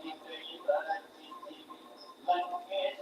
Thank you.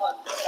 fun.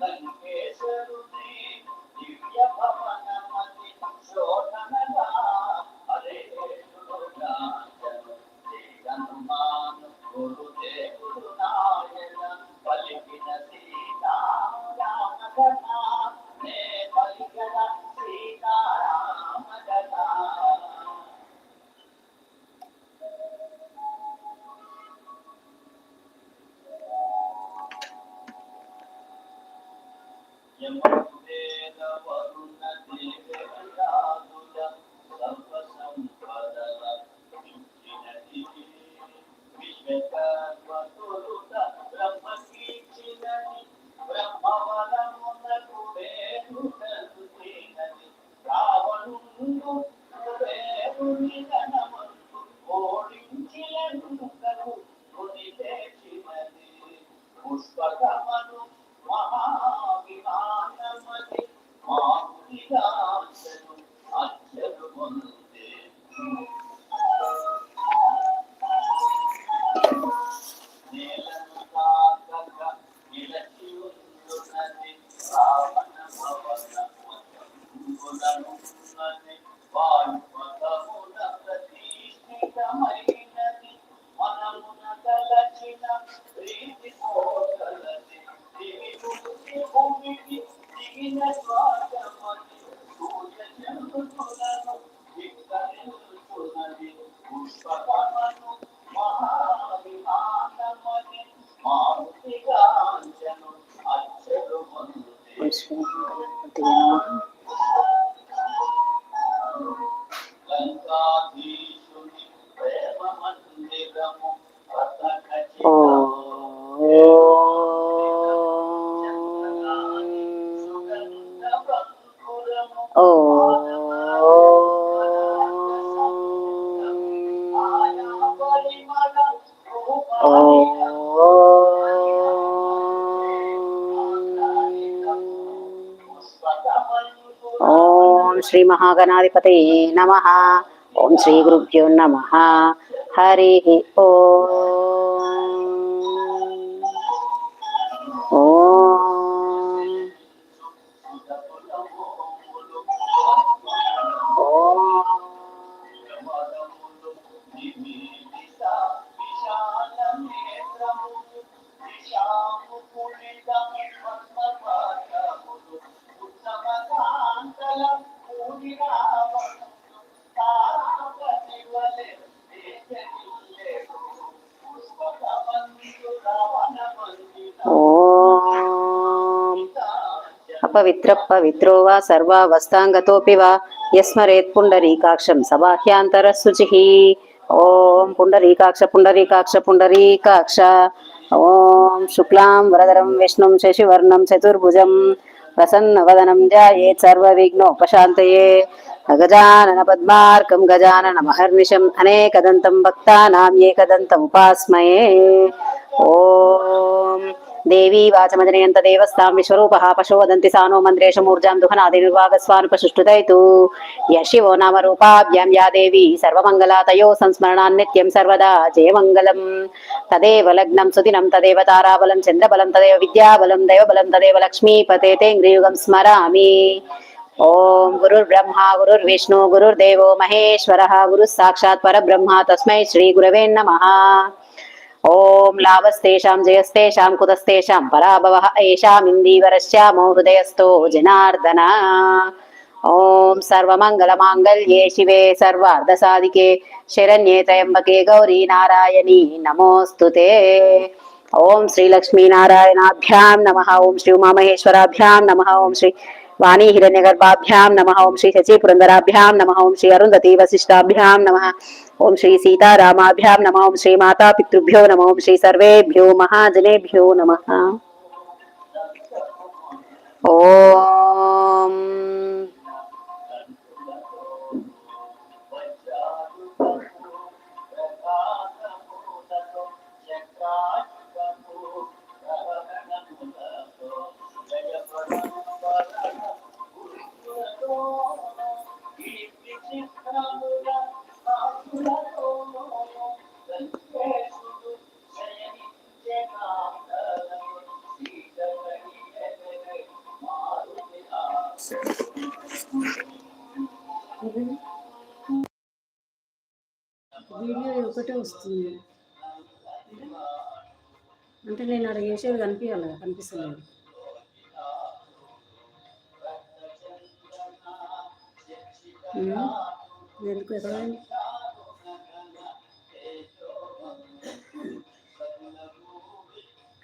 Let me get you, Obrigada. Thank you. Shri Mahaganadhipati నమ. ఓం శ్రీ గురుభ్యో నమ. హరి ఓ. ఓం. అపవిత్ర పవిత్రో వా సర్వావస్థాంగతోపి వా. యస్మరేత్ పుండరీకాక్షం సబాహ్యాంతర శుచి. ఓం పుండరీకాక్ష పుండరీకాక్ష పుండరీకాక్ష. ఓం శుక్లాం వరదరం విష్ణుం శశివర్ణం చతుర్భుజం. ప్రసన్నవదనం ధ్యాయేత్ సర్వవిఘ్నోపశాంతయే గజానన పద్మార్కం గజానన మహర్నిశం అనేకదంతం భక్తానాం ఏకదంతం ఉపాస్మయే. ఓం దేవీ వాచమజనయంత దేవస్థాం విశ్వరూప పశోవదంతి సానో మంద్రేష మూర్జాం దుహనాది నిర్వాగస్వానుపసుష్టుతైతు య శివో నామ రూపాభ్యాం యా దేవి సర్వమంగళా తయో సంస్మరణాన్ నిత్యం సర్వదా జయమంగళం. తదేవ లగ్నం సుదినం తదేవ తారాబలం చంద్రబలం తదేవ విద్యాబలం దైవబలం తదేవ లక్ష్మీపతే తేంగ్రియుగం స్మరామి. ఓం గురుర్బ్రహ్మ గురుర్విష్ణు గురుర్దేవో మహేశ్వర గురు సాక్షాత్ పరబ్రహ్మ తస్మై శ్రీ గురవే నమః. ఓం లాభస్తేషాం జయస్తేషాం కుతస్తేషాం పరాభవ ఏషామిందీవరశ్యామో హృదయస్థో జనార్దన. ఓం సర్వమంగళమాంగళ్యే శివే సర్వార్ధసాధికే శరణ్యే త్రయంబకే గౌరీ నారాయణీ నమోస్తుతే ఓం శ్రీ లక్ష్మీనారాయణాభ్యాం నమ. ఓం శ్రీ ఉమామహేశ్వరాభ్యాం నమ. ఓం శ్రీ వాణీ హిరణ్యగర్భాభ్యాం నమ ఓం శ్రీ శచి పురందరాభ్యాం నమ ఓం శ్రీ అరుంధతి వశిష్టాభ్యాం నమ ఓం శ్రీ సీతారామాభ్యాం నమ ఓం శ్రీ మాతా పితృభ్యో నమ ఓం శ్రీ సర్వేభ్యో మహాజనేభ్యో నమ ఓం వస్తుంది అంటే నేను అక్కడ చేసేది కనిపించాలి కనిపిస్తలేదు. ఎందుకు ఎక్కడ?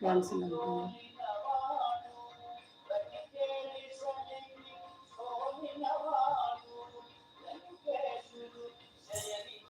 క్యాన్సిల్ అవుతుంది.